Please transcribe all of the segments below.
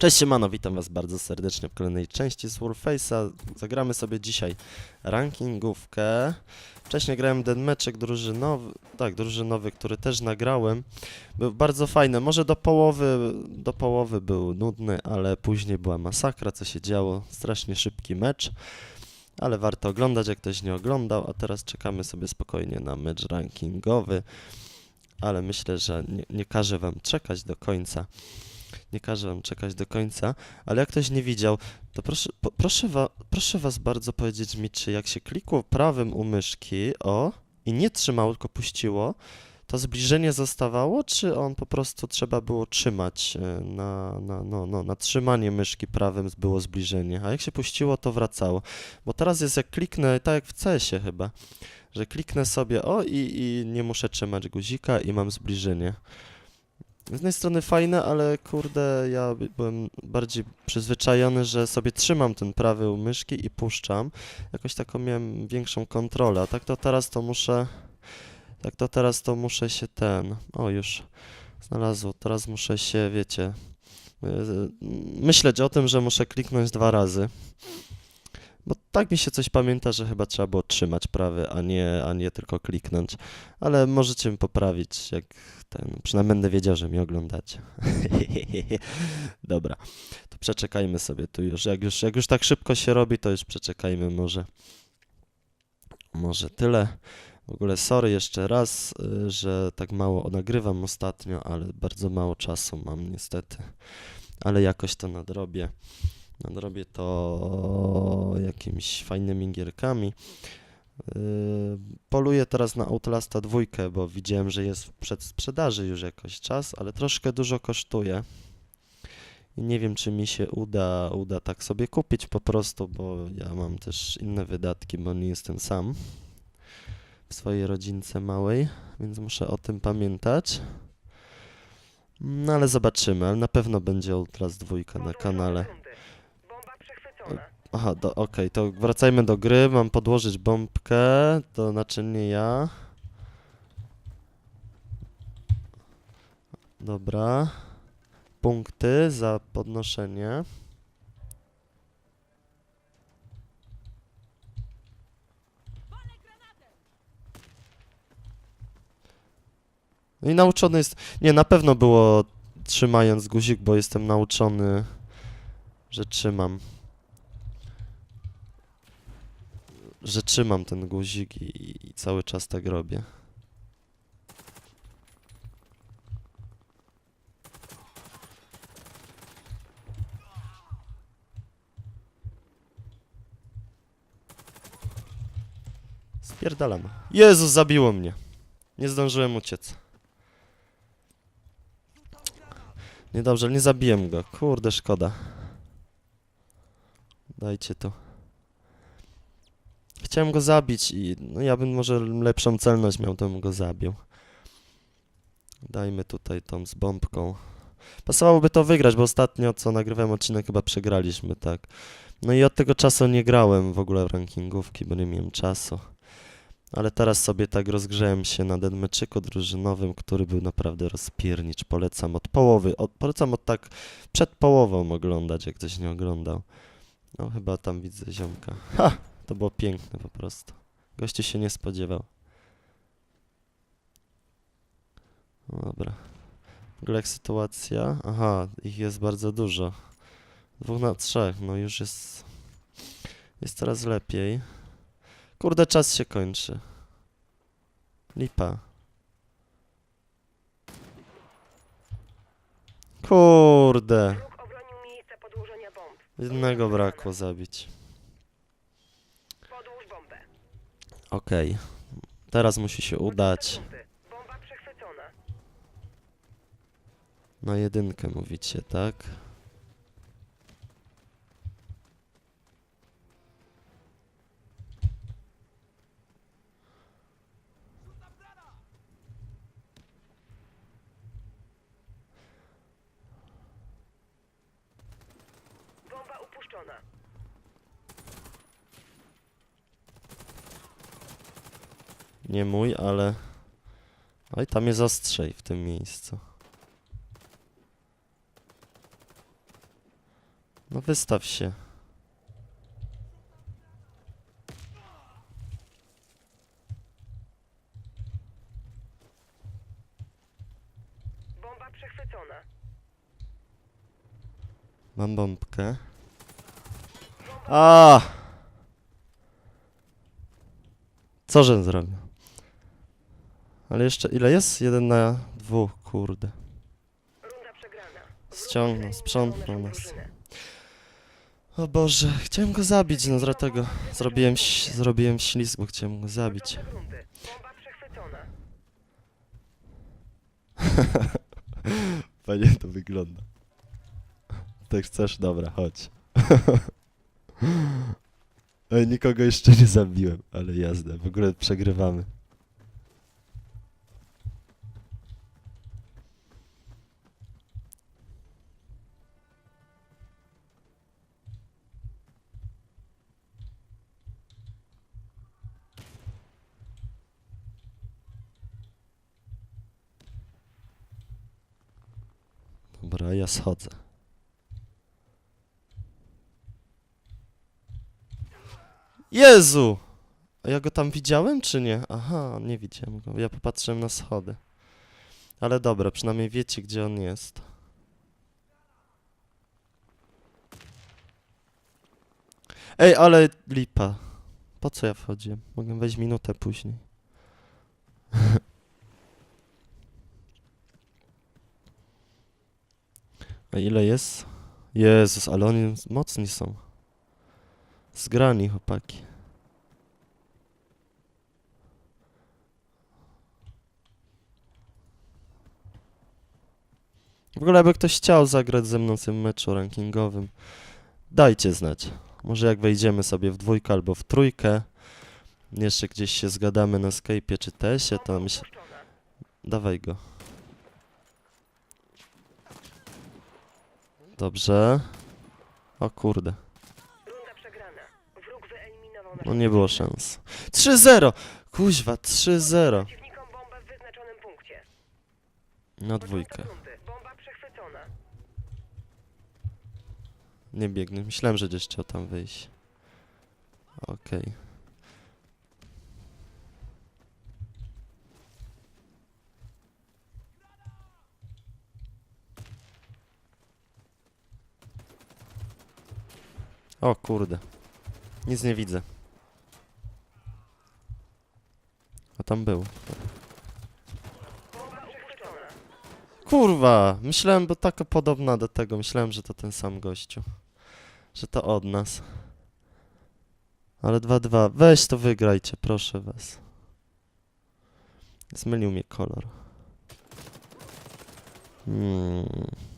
Cześć siemano, witam was bardzo serdecznie w kolejnej części z Warface'a. Zagramy sobie dzisiaj rankingówkę. Wcześniej grałem deadmatchek drużynowy, tak, drużynowy, który też nagrałem. Był bardzo fajny, może do połowy, do połowy był nudny, ale później była masakra, co się działo. Strasznie szybki mecz, ale warto oglądać, jak ktoś nie oglądał, a teraz czekamy sobie spokojnie na mecz rankingowy. Ale myślę, że nie, nie każę wam czekać do końca nie każę wam czekać do końca, ale jak ktoś nie widział, to proszę, po, proszę, wa, proszę was bardzo powiedzieć mi, czy jak się klikło prawym u myszki, o, i nie trzymało, tylko puściło, to zbliżenie zostawało, czy on po prostu trzeba było trzymać e, na, na, no, no, na trzymanie myszki prawym było zbliżenie, a jak się puściło, to wracało. Bo teraz jest jak kliknę, tak jak w CS-ie chyba, że kliknę sobie o i, i nie muszę trzymać guzika i mam zbliżenie. Z jednej strony fajne, ale kurde, ja by- byłem bardziej przyzwyczajony, że sobie trzymam ten prawy u myszki i puszczam. Jakoś taką miałem większą kontrolę, a tak to teraz to muszę... Tak to teraz to muszę się ten... O, już znalazło. Teraz muszę się, wiecie... yy, Myśleć o tym, że muszę kliknąć dwa razy. Bo tak mi się coś pamięta, że chyba trzeba było trzymać prawy, a nie, a nie tylko kliknąć. Ale możecie mi poprawić, jak ten, przynajmniej będę wiedział, że mnie oglądacie. Dobra, to przeczekajmy sobie tu już. Jak, już. jak już tak szybko się robi, to już przeczekajmy może. Może tyle. W ogóle sorry jeszcze raz, y, że tak mało nagrywam ostatnio, ale bardzo mało czasu mam niestety. Ale jakoś to nadrobię. Nadrobię to jakimiś fajnymi gierkami. Yy, Poluję teraz na Outlasta dwójkę, bo widziałem, że jest w przedsprzedaży już jakoś czas, ale troszkę dużo kosztuje. I nie wiem, czy mi się uda, uda tak sobie kupić po prostu, bo ja mam też inne wydatki, bo nie jestem sam w swojej rodzince małej, więc muszę o tym pamiętać. No ale zobaczymy, ale na pewno będzie Outlast dwójka na kanale. Aha, okej, to wracajmy do gry. Mam podłożyć bombkę, to znaczy nie ja. Dobra. Punkty za podnoszenie. No i nauczony jest. Nie, na pewno było trzymając guzik, bo jestem nauczony, że trzymam że trzymam ten guzik i, i cały czas tak robię. Spierdalam. Jezus, zabiło mnie. Nie zdążyłem uciec. Niedobrze, nie zabiłem go. Kurde, szkoda. Dajcie to. Chciałem go zabić i no ja bym może lepszą celność miał, to bym go zabił. Dajmy tutaj tą z bombką. Pasowałoby to wygrać, bo ostatnio co nagrywałem odcinek chyba przegraliśmy, tak. No i od tego czasu nie grałem w ogóle w rankingówki, bo nie miałem czasu. Ale teraz sobie tak rozgrzałem się na deadmatchiku drużynowym, który był naprawdę rozpiernicz. Polecam od połowy, od, polecam od tak przed połową oglądać, jak ktoś nie oglądał. No chyba tam widzę ziomka. Ha! To było piękne po prostu. Gościu się nie spodziewał. No dobra. W ogóle jak sytuacja? Aha, ich jest bardzo dużo. Dwóch na trzech, no już jest... Jest coraz lepiej. Kurde, czas się kończy. Lipa. Kurde. Jednego brakło zabić. Okej. Teraz musi się udać. Punkty. Bomba przechwycona. Na jedynkę mówicie, tak? Bomba upuszczona. Nie mój, ale... Oj, tam jest ostrzej w tym miejscu. No wystaw się. Bomba przechwycona. Mam bombkę. A! Co żem zrobił? Ale jeszcze ile jest? Jeden na dwóch, kurde. Ściągnął, sprzątnął nas. O Boże, chciałem go zabić, no dlatego zrobiłem, zrobiłem ślizg, bo chciałem go zabić. Fajnie to wygląda. Tak chcesz? Dobra, chodź. Ej, nikogo jeszcze nie zabiłem, ale jazda. W ogóle przegrywamy. Dobra, ja schodzę. Jezu! A ja go tam widziałem, czy nie? Aha, nie widziałem go. Ja popatrzyłem na schody. Ale dobra, przynajmniej wiecie, gdzie on jest. Ej, ale lipa. Po co ja wchodziłem? Mogę wejść minutę później. A ile jest? Jezus, ale oni mocni są. Zgrani chłopaki. W ogóle jakby ktoś chciał zagrać ze mną w tym meczu rankingowym, dajcie znać. Może jak wejdziemy sobie w dwójkę albo w trójkę, jeszcze gdzieś się zgadamy na Skype'ie czy tesie, to myślę... Dawaj go. Dobrze. O kurde. No nie było szans. 3-0! Kuźwa, 3-0. Przeciwnikom bombę w wyznaczonym punkcie. Na dwójkę. Nie biegnę. Myślałem, że gdzieś chciał tam wyjść. Okej. O kurde. Nic nie widzę. A tam był. Kurwa, myślałem, bo taka podobna do tego, myślałem, że to ten sam gościu. Że to od nas. Ale 2-2. Weź to wygrajcie, proszę was. Zmylił mnie kolor. Hmm.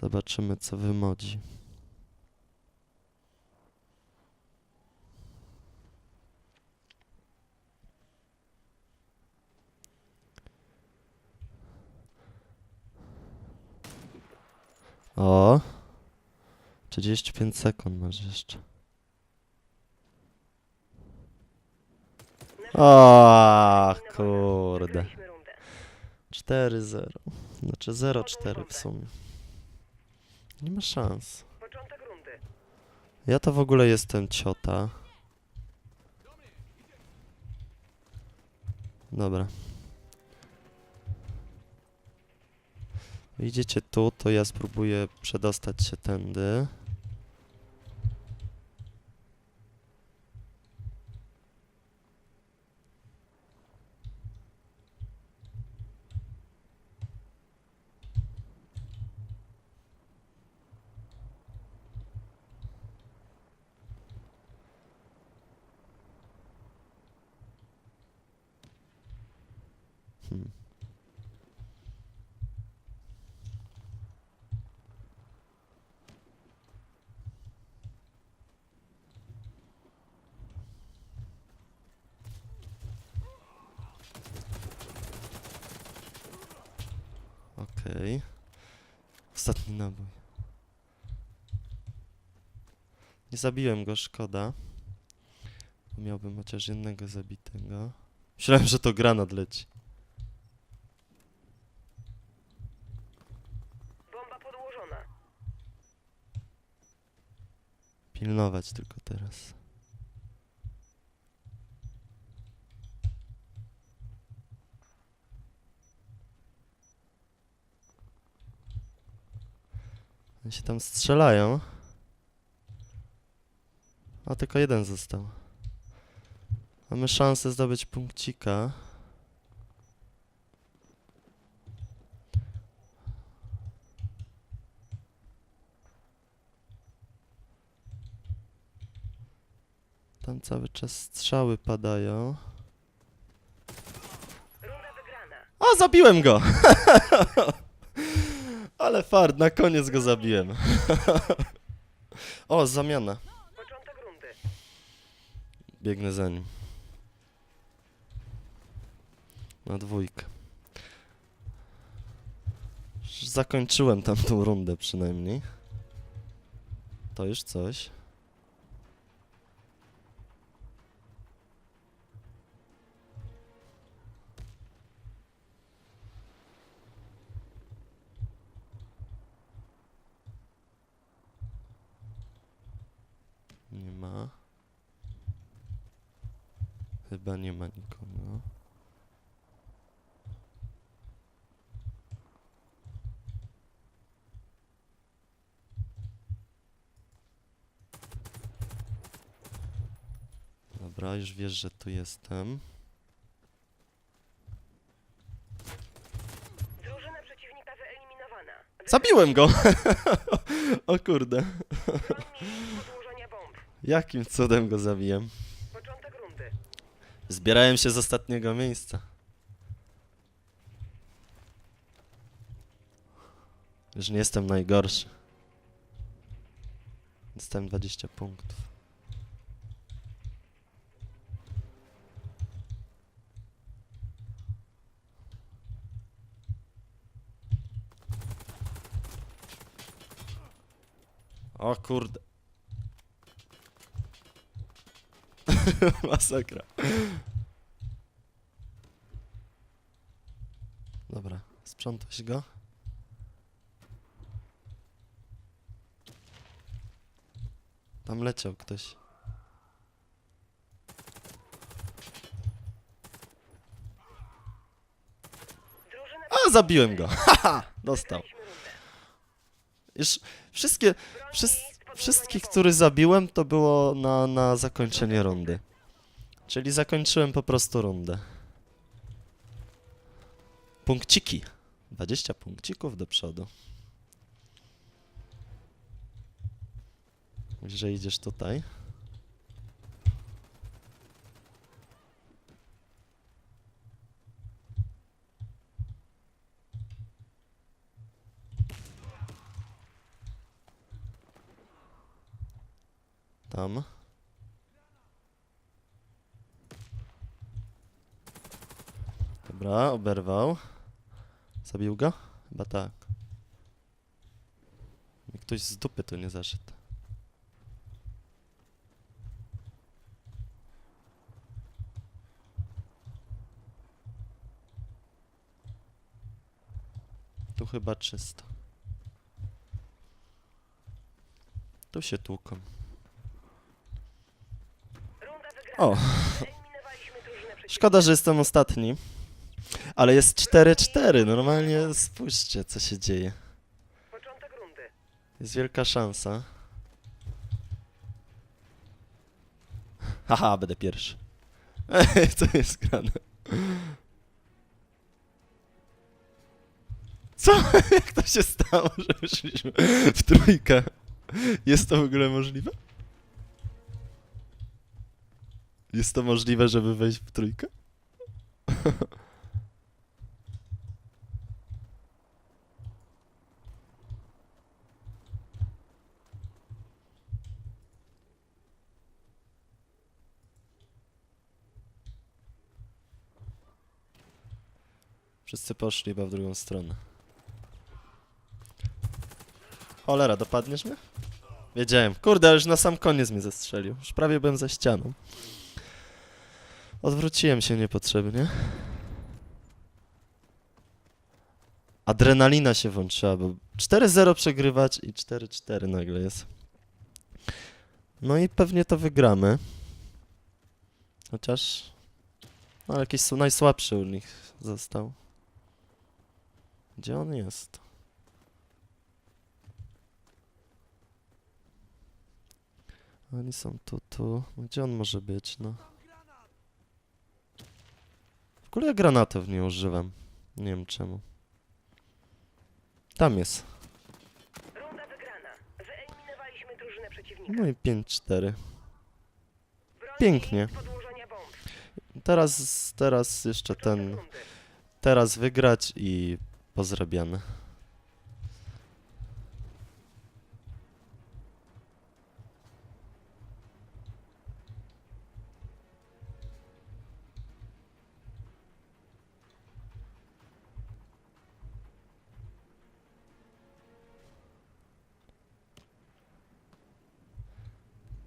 Zobaczymy, co wymodzi. O! 35 sekund masz jeszcze. O, kurde. Wygraliśmy rundę. 4-0. Znaczy 0-4 w sumie. Nie ma szans. Ja to w ogóle jestem ciota. Dobra. Idziecie tu, to ja spróbuję przedostać się tędy. Hmm. Okej. Ostatni nabój. Nie zabiłem go, szkoda. Miałbym chociaż jednego zabitego. Myślałem, że to granat leci. Bomba podłożona. Pilnować tylko teraz. Oni się tam strzelają. A tylko jeden został. Mamy szansę zdobyć punkcika. Tam cały czas strzały padają. O, zabiłem go! Ale fart, na koniec go zabiłem. o, zamiana. Biegnę za nim. Na dwójkę. Zakończyłem tamtą rundę przynajmniej. To już coś. Chyba nie ma nikogo. Dobra, już wiesz, że tu jestem. Drużyna przeciwnika wyeliminowana. Zabiłem go! o kurde. Broń miejsc podłożenia bomb. Jakim cudem go zabiłem? Zbierałem się z ostatniego miejsca. Już nie jestem najgorszy. Dostałem 20 punktów. O kurde. Masakra. Dobra, sprzątać go. Tam leciał ktoś. A, zabiłem go! Haha! Dostał. Już wszystkie, wszys, wszystkich, których zabiłem, to było na, na zakończenie rundy. Czyli zakończyłem po prostu rundę. Punkciki. 20 punkcików do przodu. Że idziesz tutaj. Tam. Dobra, oberwał. Zabił go? Chyba tak. Ktoś z dupy tu nie zaszedł. Tu chyba czysto. Tu się tłuką. O, szkoda, że jestem ostatni. Ale jest 4-4. Normalnie spójrzcie, co się dzieje. Początek rundy. Jest wielka szansa. Haha, będę pierwszy. Ej, co jest grane? Co? Jak to się stało, że wyszliśmy w trójkę? Jest to w ogóle możliwe? Jest to możliwe, żeby wejść w trójkę? Wszyscy poszli chyba w drugą stronę. Cholera, dopadniesz mnie? Wiedziałem. Kurde, już na sam koniec mnie zestrzelił. Już prawie byłem za ścianą. Odwróciłem się niepotrzebnie. Adrenalina się włączyła, bo 4-0 przegrywać i 4-4 nagle jest. No i pewnie to wygramy. Chociaż... No, jakiś najsłabszy u nich został. Gdzie on jest? Oni są tu, tu. Gdzie on może być, no? W ogóle ja granatów nie używam. Nie wiem czemu. Tam jest. Runda wygrana. Wyeliminowaliśmy drużynę przeciwnika. No i 5-4. Broń pięknie. Teraz, teraz jeszcze ten... Teraz wygrać i pozrabiane.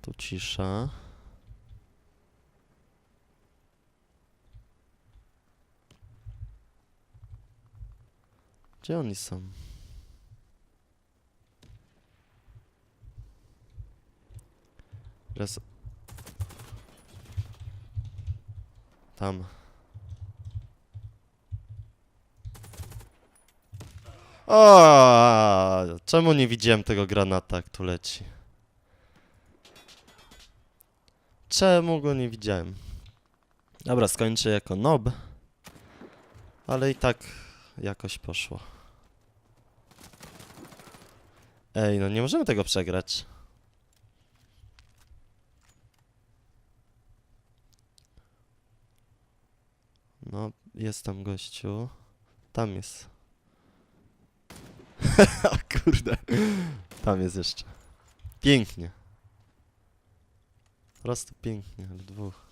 Tu cisza. Gdzie oni są? Raz. Tam. O, czemu nie widziałem tego granata, tu leci? Czemu go nie widziałem? Dobra, skończę jako nob. Ale i tak jakoś poszło. Ej, no nie możemy tego przegrać. No, jest tam gościu. Tam jest. kurde. Tam jest jeszcze. Pięknie. Po prostu pięknie, ale dwóch.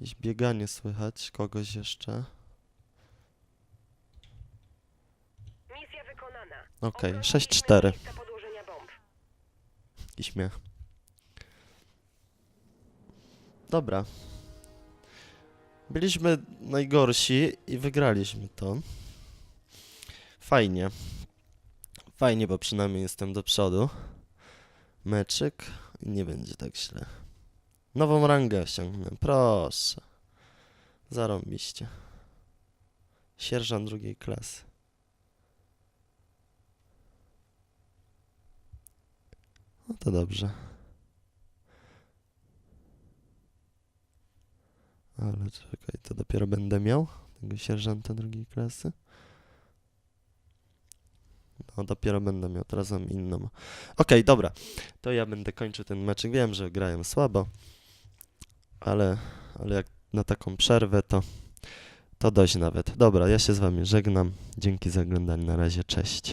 Jakieś bieganie słychać, kogoś jeszcze. Misja wykonana. Okej, Obroniliśmy 6-4. miejsca podłożenia bomb. I śmiech. Dobra. Byliśmy najgorsi i wygraliśmy to. Fajnie. Fajnie, bo przynajmniej jestem do przodu. Meczyk nie będzie tak źle. Nową rangę osiągnę, proszę. Zarąbiście. Sierżant drugiej klasy. No to dobrze. Ale czekaj, to dopiero będę miał tego sierżanta drugiej klasy. No, dopiero będę miał, teraz mam inną. Okej, dobra. To ja będę kończył ten meczek. Wiem, że grałem słabo, ale, ale jak na taką przerwę, to, to dość nawet. Dobra, ja się z wami żegnam. Dzięki za oglądanie. Na razie, cześć.